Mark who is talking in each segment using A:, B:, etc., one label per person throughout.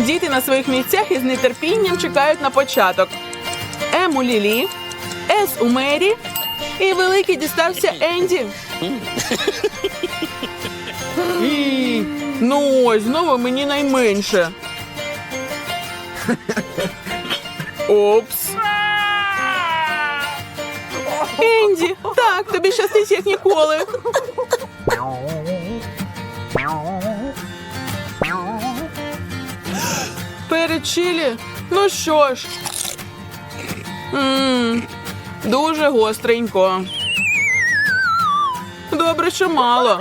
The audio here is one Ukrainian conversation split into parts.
A: Діти на своїх місцях із нетерпінням чекають на початок. М у Лілі, С у Мері і великий дістався Енді. І, ну ось, знову мені найменше. Опс. Енді, так, тобі щастить як ніколи. Перед чилі? Ну що ж. Ммм, дуже гостренько. Добре, що мало.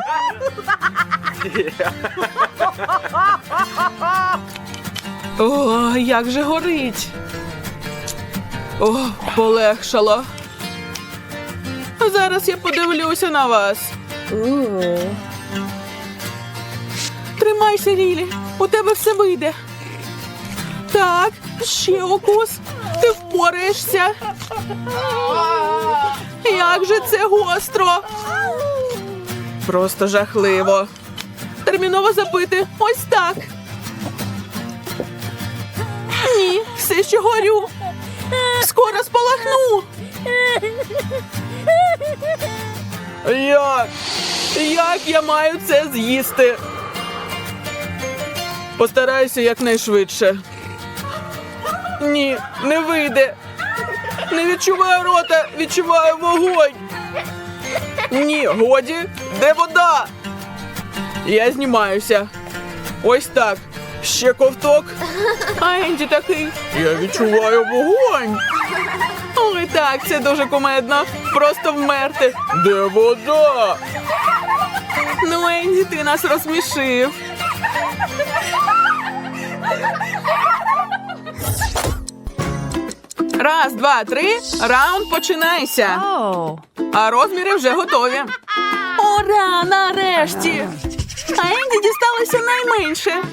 A: О, як же горить. О, полегшало. Зараз я подивлюся на вас. Тримайся, Лілі, у тебе все вийде. Так, ще укус. Ти впораєшся. Як же це гостро. Просто жахливо. Терміново запити. Ось так. Ні, все ще горю. Скоро спалахну. Як? Як я маю це з'їсти? Постараюся якнайшвидше. Ні, не вийде. Не відчуваю рота, відчуваю вогонь. Ні, годі, де вода? Я знімаюся. Ось так. Ще ковток. А Енді такий. Я відчуваю вогонь. Ой, так, це дуже кумедно. Просто вмерти. Де вода? Ну, Енді, ти нас розсмішив. Раз, два, три. Раунд починайся. А розміри вже готові. Ура! Нарешті! А Енді дісталося найменше.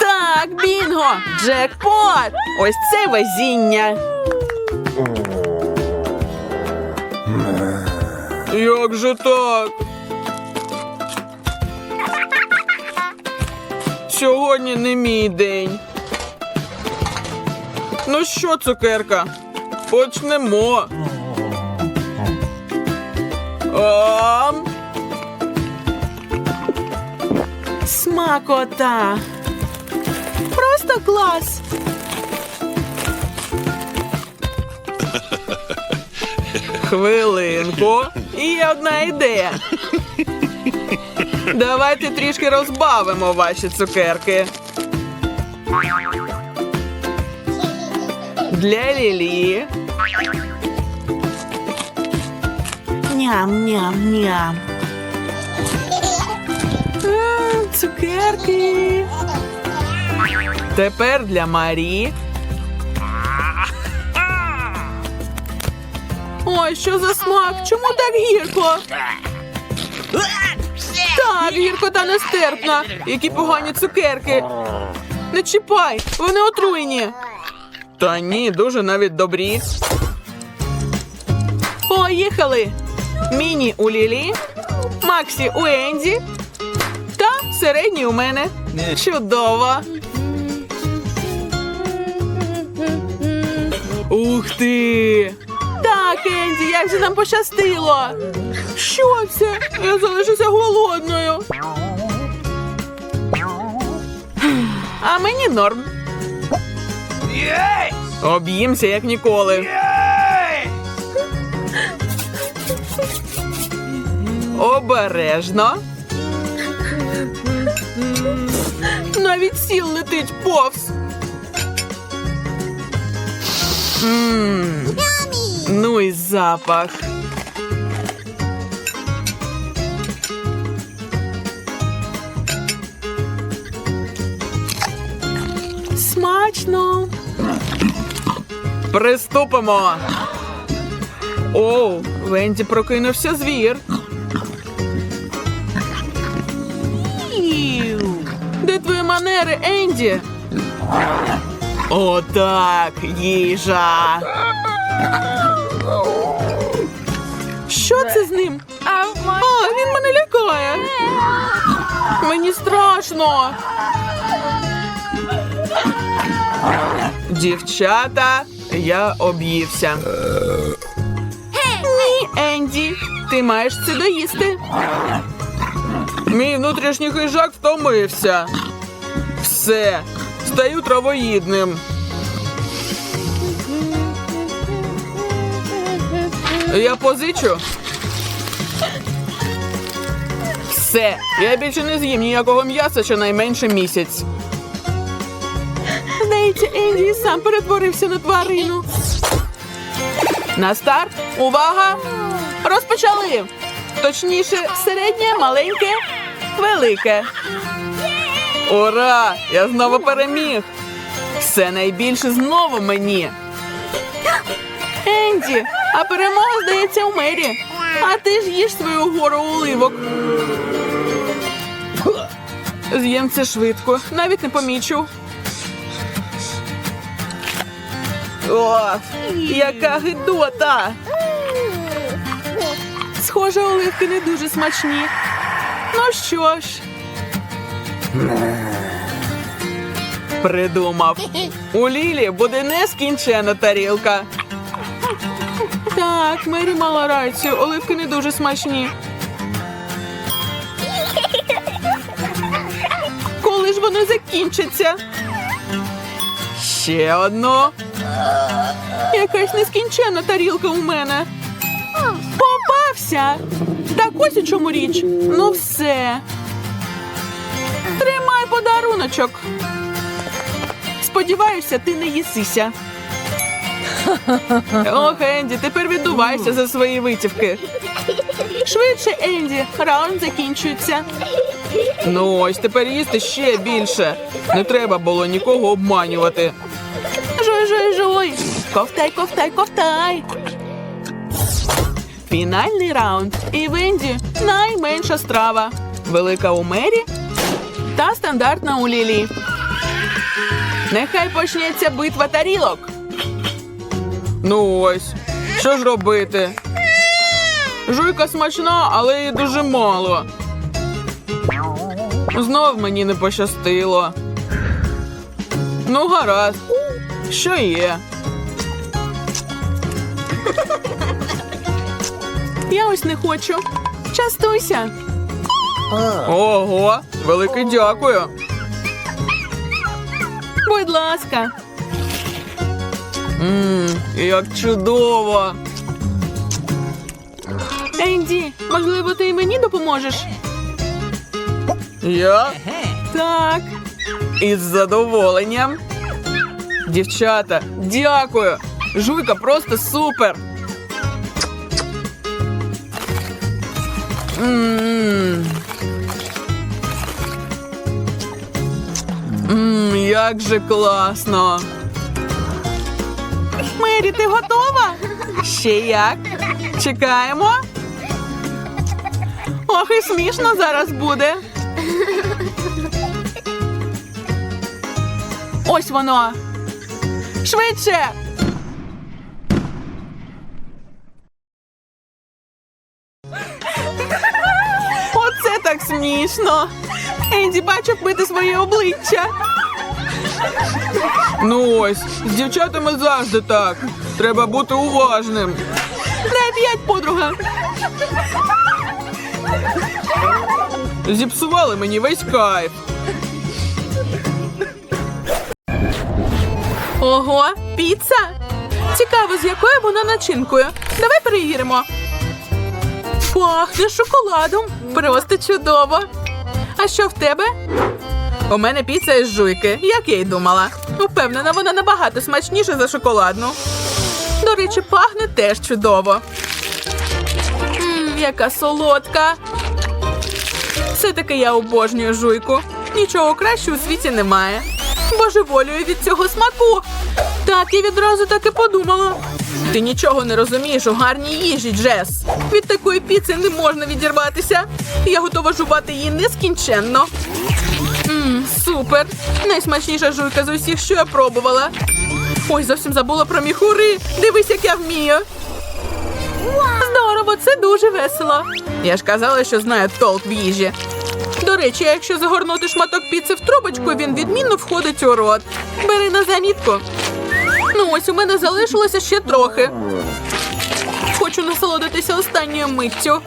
A: Так, бінго! Джекпот! Ось це везіння. Як же так? Сьогодні не мій день. Ну що, цукерка? Почнемо. Смакота. Просто клас. Хвилинку. І є одна ідея. Давайте трішки розбавимо ваші цукерки. Для Лілі. Ням-ням-ням. Цукерки. Тепер для Марі. Ой, що за смак? Чому так гірко? Так, гірко та нестерпна. Які погані цукерки. Не чіпай, вони отруйні. Та ні, дуже навіть добрі. Поїхали. Міні у Лілі, Максі у Енді та середній у мене. Чудово. Ух ти! Так, Енді, як же нам пощастило. Що це? Я залишуся голодною. А мені норм. Об'їмся, як ніколи. Обережно. Навіть сіл летить повз. Ну і запах. Смачно. Приступимо. Оу, Венді прокинувся звір. Де твої манери, Енді? Отак, їжа. Що це з ним? А, він мене лякає. Мені страшно. Дівчата, я об'ївся. Ні, Енді, ти маєш це доїсти. Мій внутрішній хижак втомився. Все, стаю травоїдним. Я позичу. Все, я більше не з'їм ніякого м'яса щонайменше місяць. Здається, Енді сам перетворився на тварину. На старт. Увага! Розпочали! Точніше, середнє, маленьке, велике. Ура! Я знову переміг! Все найбільше знову мені. Енді, а перемога здається у мері. А ти ж їж свою гору оливок. З'їм це швидко, навіть не помічу. О, яка гидота! Схоже, оливки не дуже смачні. Ну що ж. Придумав. У Лілі буде нескінчена тарілка. Так, Мері мала рацію, оливки не дуже смачні. Коли ж вони закінчаться? Ще одну. Якась нескінченна тарілка у мене. Попався. Так ось у чому річ. Ну все. Тримай подаруночок. Сподіваюся, ти не їсися. Ох, Енді, тепер віддувайся за свої витівки. Швидше, Енді, раунд закінчується. Ну ось тепер їсти ще більше. Не треба було нікого обманювати. Ковтай, ковтай, ковтай. Фінальний раунд. І в Енді найменша страва. Велика у мері та стандартна у Лілі. Нехай почнеться битва тарілок. Ну ось, що ж робити? Жуйка смачна, але її дуже мало. Знов мені не пощастило. Ну, гаразд. Що є? Я ось не хочу. Частуйся. Ого, велике дякую. Будь ласка. Мм, як чудово. Енді, можливо, ти і мені допоможеш? Я? Так. Із задоволенням. Дівчата, дякую. Жуйка просто супер. Мм. Мм, як же класно. Мері, ти готова? Ще як? Чекаємо. Ох, і смішно зараз буде. Ось воно. Швидше. Смішно. Енді бачив бити своє обличчя. Ну ось, з дівчатами завжди так. Треба бути уважним. Дай п'ять, подруга. Зіпсували мені весь кайф. Ого, піца. Цікаво, з якою вона начинкою. Давай перевіримо. Пахне шоколадом. Просто чудово. А що в тебе? У мене піца із жуйки, як я й думала. Упевнена, вона набагато смачніша за шоколадну. До речі, пахне теж чудово. Мм, яка солодка. Все-таки я обожнюю жуйку. Нічого кращого у світі немає. Божеволюю від цього смаку. Так, я відразу так і подумала. Ти нічого не розумієш у гарній їжі, Джес. Від такої піци не можна відірватися. Я готова жувати її нескінченно. Мм, супер! Найсмачніша жуйка з усіх, що я пробувала. Ой, зовсім забула про міхури. Дивись, як я вмію. Здорово, це дуже весело. Я ж казала, що знаю толк в їжі. До речі, якщо загорнути шматок піци в трубочку, він відмінно входить у рот. Бери на замітку. Ну ось у мене залишилося ще трохи. Хочу насолодитися останньою миттю.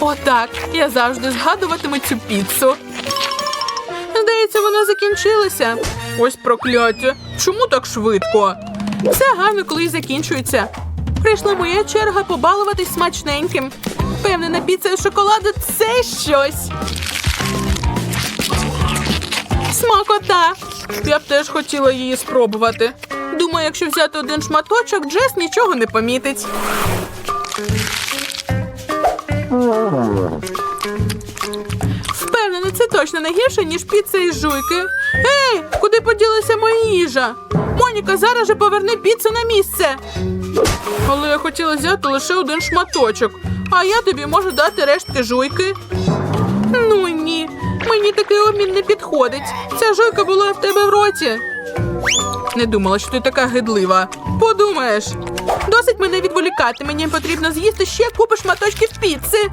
A: Отак. Я завжди згадуватиму цю піцу. Здається, вона закінчилася. Ось прокляття. Чому так швидко? Все гарно, коли закінчується. Прийшла моя черга побалуватись смачненьким. Впевнена, піца і шоколаду це щось. Смакота. Я б теж хотіла її спробувати. Якщо взяти один шматочок, Джес нічого не помітить. Впевнена, це точно не гірше, ніж піца із жуйки. Ей, куди поділася моя їжа? Моніка, зараз же поверни піцу на місце. Але я хотіла взяти лише один шматочок, а я тобі можу дати рештки жуйки. Ну ні, мені такий обмін не підходить. Ця жуйка була в тебе в роті. Не думала, що ти така гидлива. Подумаєш. Досить мене відволікати. Мені потрібно з'їсти ще купу шматочків піци.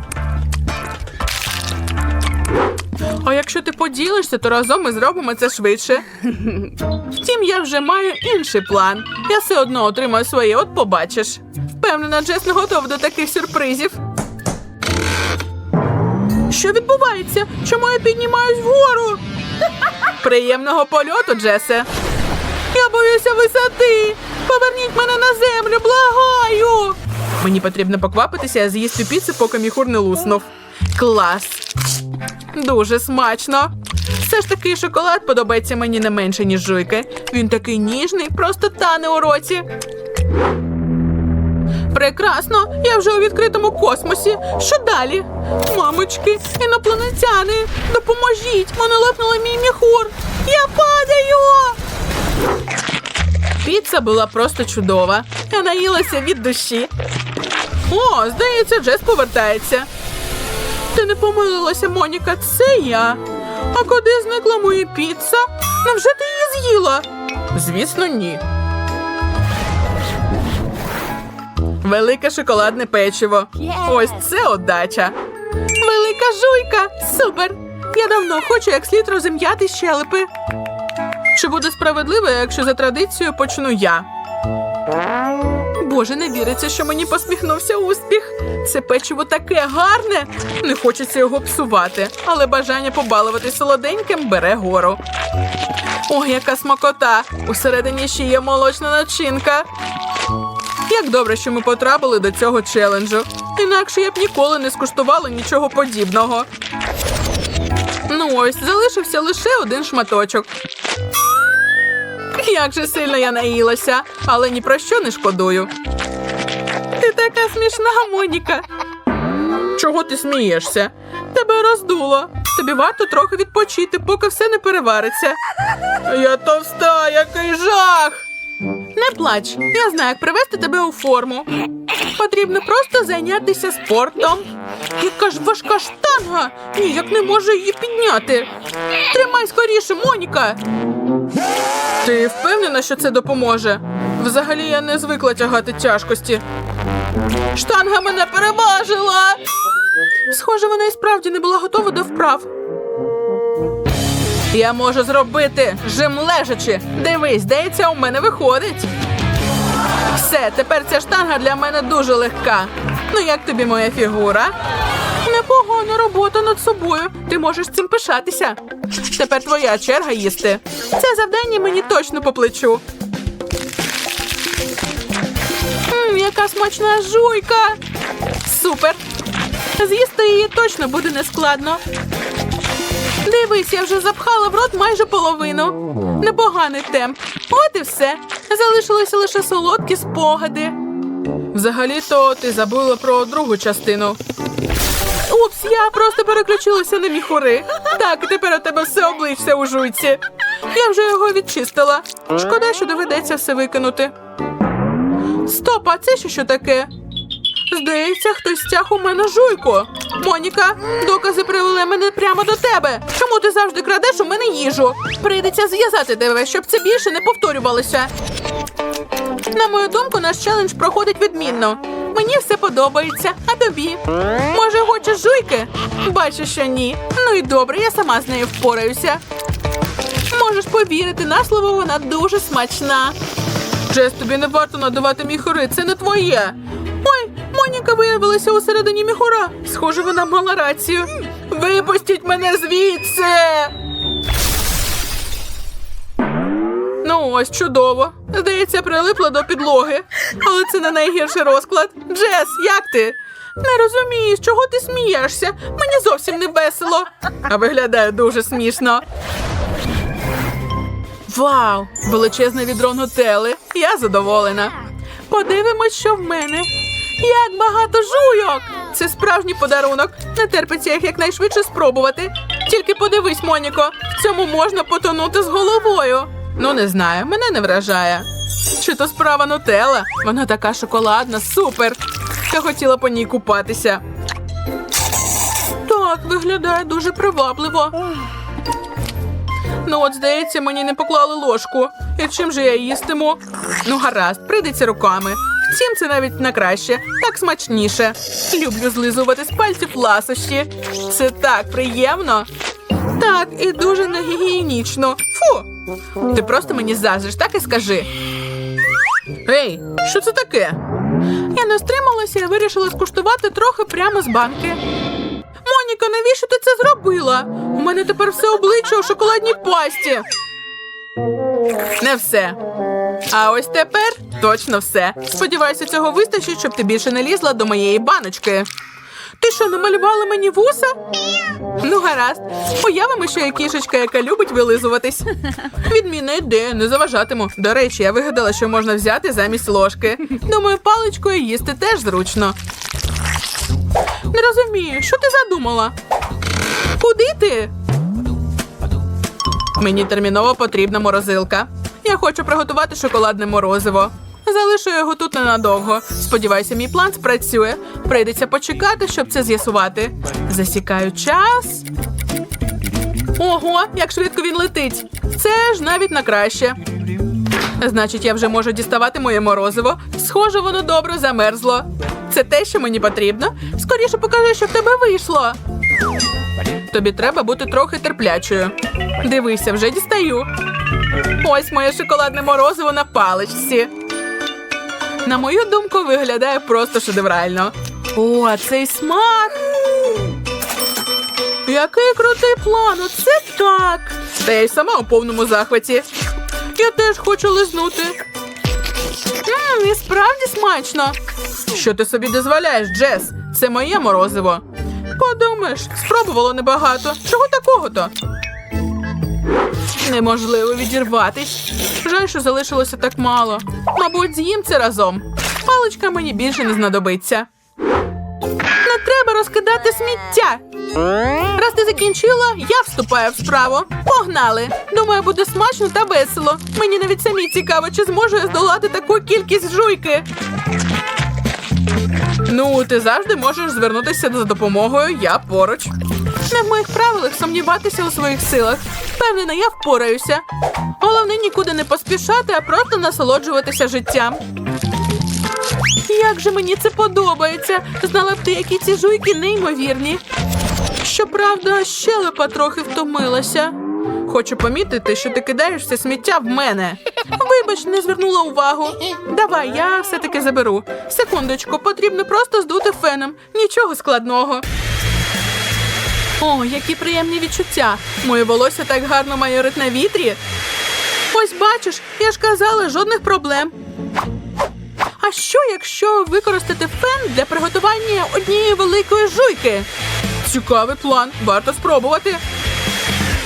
A: А якщо ти поділишся, то разом ми зробимо це швидше. Втім, я вже маю інший план. Я все одно отримаю своє, от побачиш. Впевнена, Джес не готова до таких сюрпризів. Що відбувається? Чому я піднімаюсь вгору? Приємного польоту, Джесе. Я боюся висоти. Поверніть мене на землю, благаю. Мені потрібно поквапитися з'їсти піцу, поки міхур не луснув. Клас. Дуже смачно. Все ж таки шоколад подобається мені не менше, ніж жуйки. Він такий ніжний, просто тане у роті. Прекрасно, я вже у відкритому космосі. Що далі? Мамочки, інопланетяни, допоможіть! Мене лопнули мій міхур. Я падаю. Піца була просто чудова. Я наїлася від душі. О, здається, Джес повертається. Ти не помилилася, Моніка, це я. А куди зникла моя піца? Невже ти її з'їла? Звісно, ні. Велике шоколадне печиво. Ось це отдача. Велика жуйка. Супер. Я давно хочу як слід розім'яти щелепи. Чи буде справедливо, якщо за традицією почну я? Боже, не віриться, що мені посміхнувся успіх. Це печиво таке гарне. Не хочеться його псувати, але бажання побалувати солоденьким бере гору. Ой, яка смакота! Усередині ще є молочна начинка. Як добре, що ми потрапили до цього челенджу. Інакше я б ніколи не скуштувала нічого подібного. Ну ось, залишився лише один шматочок. Як же сильно я наїлася, але ні про що не шкодую. Ти така смішна, Моніка. Чого ти смієшся? Тебе роздуло. Тобі варто трохи відпочити, поки все не перевариться. Я товста, який жах. Не плач, я знаю, як привести тебе у форму. Потрібно просто зайнятися спортом. Яка ж важка штанга! Ніяк не можу її підняти. Тримай скоріше, Моніка. Ти впевнена, що це допоможе? Взагалі я не звикла тягати тяжкості. Штанга мене переважила. Схоже, вона і справді не була готова до вправ. Я можу зробити жим лежачи. Дивись, здається, у мене виходить. Все, тепер ця штанга для мене дуже легка. Ну як тобі моя фігура? Непогана робота над собою. Ти можеш цим пишатися. Тепер твоя черга їсти. Це завдання мені точно по плечу. М, яка смачна жуйка. Супер. З'їсти її точно буде нескладно. Дивись, я вже запхала в рот майже половину. Непоганий темп. От і все. Залишилися лише солодкі спогади. Взагалі-то ти забула про другу частину. Упс, я просто переключилася на міхури. Так, тепер у тебе все обличчя у жуйці. Я вже його відчистила. Шкода, що доведеться все викинути. Стоп, а це що таке? Здається, хтось стяг у мене жуйку. Моніка, докази привели мене прямо до тебе. Чому ти завжди крадеш у мене їжу? Прийдеться зв'язати тебе, щоб це більше не повторювалося. На мою думку, наш челендж проходить відмінно. Мені все подобається, а тобі? Може, хочеш жуйки? Бачу, що ні. Ну і добре, я сама з нею впораюся. Можеш повірити, на слово вона дуже смачна. Джес, тобі не варто надавати міхури, це не твоє. Моніка виявилася у середині міхура. Схоже, вона мала рацію. Випустіть мене звідси. Ну ось чудово. Здається, прилипла до підлоги. Але це не найгірший розклад. Джес, як ти? Не розумієш, чого ти смієшся? Мені зовсім не весело. А виглядає дуже смішно. Вау! Величезне відро нутели. Я задоволена. Подивимось, що в мене. Як багато жуйок! Це справжній подарунок. Не терпиться їх якнайшвидше спробувати. Тільки подивись, Моніко, в цьому можна потонути з головою. Ну, не знаю, мене не вражає. Чи то справа нутела? Вона така шоколадна, супер. Я хотіла по ній купатися. Так, виглядає дуже привабливо. Ну, от, здається, мені не поклали ложку. І чим же я їстиму? Ну, гаразд, прийдеться руками. Втім, це навіть на краще, так смачніше. Люблю злизувати з пальців ласощі. Це так приємно. Так, і дуже негігієнічно. Фу. Ти просто мені заздриш, так і скажи. Ей, що це таке? Я не стрималася і вирішила скуштувати трохи прямо з банки. Моніка, навіщо ти це зробила? У мене тепер все обличчя у шоколадній пасті. Не все. А ось тепер точно все. Сподіваюся, цього вистачить, щоб ти більше не лізла до моєї баночки. Ти що, намалювала мені вуса? Ну, гаразд. Уявимо, що я кішечка, яка любить вилизуватись. Відмінна ідея, не заважатиму. До речі, я вигадала, що можна взяти замість ложки. Думаю, паличкою їсти теж зручно. Не розумію, що ти задумала? Куди ти? Мені терміново потрібна морозилка. Я хочу приготувати шоколадне морозиво. Залишу його тут ненадовго. Сподіваюся, мій план спрацює. Прийдеться почекати, щоб це з'ясувати. Засікаю час. Ого, як швидко він летить. Це ж навіть на краще. Значить, я вже можу діставати моє морозиво. Схоже, воно добре замерзло. Це те, що мені потрібно. Скоріше покажи, що в тебе вийшло. Тобі треба бути трохи терплячою. Дивися, вже дістаю. Ось моє шоколадне морозиво на паличці. На мою думку, виглядає просто шедеврально. О, цей смак. Який крутий план, оце так. Та я й сама у повному захваті. Я теж хочу лизнути. Ммм, і справді смачно. Що ти собі дозволяєш, Джес? Це моє морозиво. Подумаєш, спробувало небагато. Чого такого-то? Неможливо відірватись. Жаль, що залишилося так мало. Мабуть, з'їм це разом. Паличка мені більше не знадобиться. Не треба розкидати сміття. Раз ти закінчила, я вступаю в справу. Погнали! Думаю, буде смачно та весело. Мені навіть самі цікаво, чи зможу я здолати таку кількість жуйки. Ну, ти завжди можеш звернутися за допомогою, я поруч. Не в моїх правилах сумніватися у своїх силах. Впевнена, я впораюся. Головне нікуди не поспішати, а просто насолоджуватися життям. Як же мені це подобається! Знала б ти, які ці жуйки неймовірні. Щоправда, щелепа трохи втомилася. Хочу помітити, що ти кидаєш все сміття в мене. Вибач, не звернула увагу. Давай, я все-таки заберу. Секундочку, потрібно просто здути феном. Нічого складного. О, які приємні відчуття. Моє волосся так гарно майорить на вітрі. Ось бачиш, я ж казала, жодних проблем. А що, якщо використати фен для приготування однієї великої жуйки? Цікавий план, варто спробувати.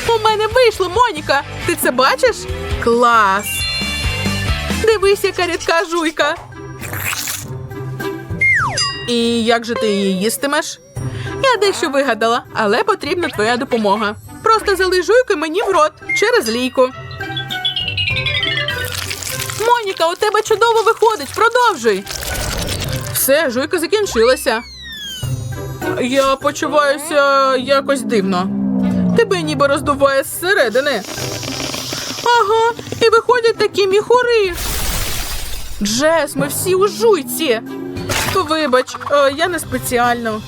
A: У мене вийшло, Моніка. Ти це бачиш? Клас. Дивись, яка рідка жуйка. І як же ти її їстимеш? Я дещо вигадала, але потрібна твоя допомога. Просто залий жуйку мені в рот через лійку. Моніка, у тебе чудово виходить. Продовжуй. Все, жуйка закінчилася. Я почуваюся якось дивно. Тебе ніби роздуває зсередини. Ага, і виходять такі міхури. Джес, ми всі у жуйці. Вибач, е, я не спеціально.